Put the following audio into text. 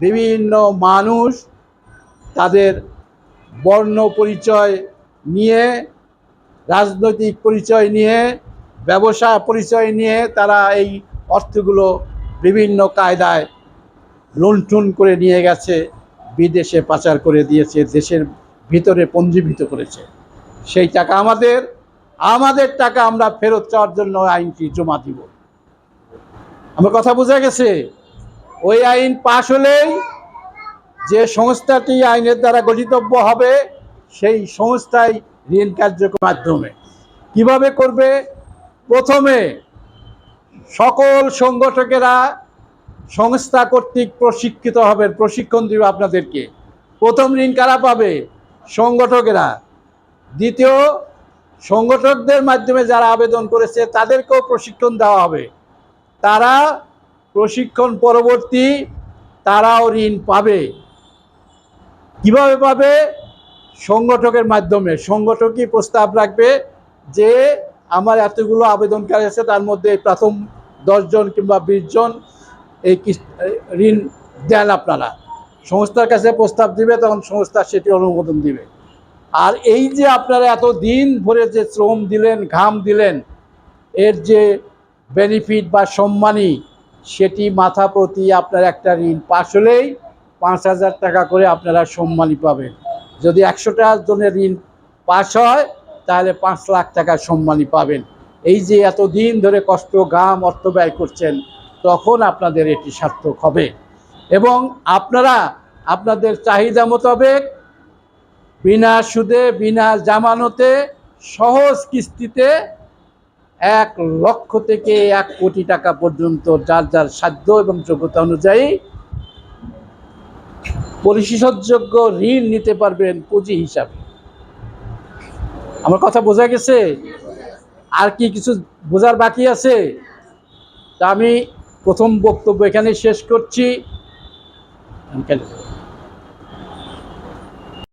বিভিন্ন মানুষ তাদের বর্ণ পরিচয় নিয়ে, রাজনৈতিক পরিচয় নিয়ে, ব্যবসা পরিচয় নিয়ে তারা এই অর্থগুলো বিভিন্ন কায়দায় লুণ্ঠন করে নিয়ে গেছে, বিদেশে পাচার করে দিয়েছে, দেশের ভিতরে পঞ্জীভূত করেছে। সেই টাকা আমাদের আমাদের টাকা আমরা ফেরত চাওয়ার জন্য আইনটি জমা দিব। আমার কথা বোঝা গেছে? ওই আইন পাশ হলেই যে সংস্থাটি আইনের দ্বারা গঠিতব্য হবে, সেই সংস্থায় ঋণ কার্যক্রমের মাধ্যমে। কীভাবে করবে? প্রথমে সকল সংগঠকেরা সংস্থা কর্তৃক প্রশিক্ষিত হবেন প্রশিক্ষণ দিবে আপনাদেরকে। প্রথম ঋণ কারা পাবে? সংগঠকেরা। দ্বিতীয়, সংগঠকদের মাধ্যমে যারা আবেদন করেছে তাদেরকেও প্রশিক্ষণ দেওয়া হবে। তারা প্রশিক্ষণ পরবর্তী তারাও ঋণ পাবে। কীভাবে পাবে? সংগঠকের মাধ্যমে। সংগঠকই প্রস্তাব রাখবে যে, আমার এতগুলো আবেদনকারী আছে, তার মধ্যে প্রথম দশজন কিংবা বিশ জন এই ঋণ দেন আপনারা। সংস্থার কাছে প্রস্তাব দিবে, তখন সংস্থা সেটি অনুমোদন দিবে। আর এই যে আপনারা এত দিন ভরে যে শ্রম দিলেন, ঘাম দিলেন, এর যে বেনিফিট বা সম্মানী সেটি মাথা প্রতি আপনার একটা ঋণ পাশ হলেই পাঁচ হাজার টাকা করে আপনারা সম্মানী পাবেন। যদি একশোটা জনের ঋণ পাশ হয়, তাহলে পাঁচ লাখ টাকা সম্মানী পাবেন। এই যে এত দিন ধরে কষ্ট গাম অর্থ ব্যয় করছেন, তখন আপনাদের এটি সার্থক হবে। এবং আপনারা আপনাদের চাহিদা মোতাবেক বিনা সুদে, বিনা জামানতে সহজ কিস্তিতে এক লক্ষ থেকে এক কোটি টাকা পর্যন্ত যার যার সাধ্য এবং যোগ্যতা অনুযায়ী পরিশোধযোগ্য ঋণ নিতে পারবেন পুঁজি হিসাবে। আমার কথা বোঝা গেছে? আর কি কিছু বোঝার বাকি আছে? তা আমি প্রথম বক্তব্য এখানে শেষ করছি।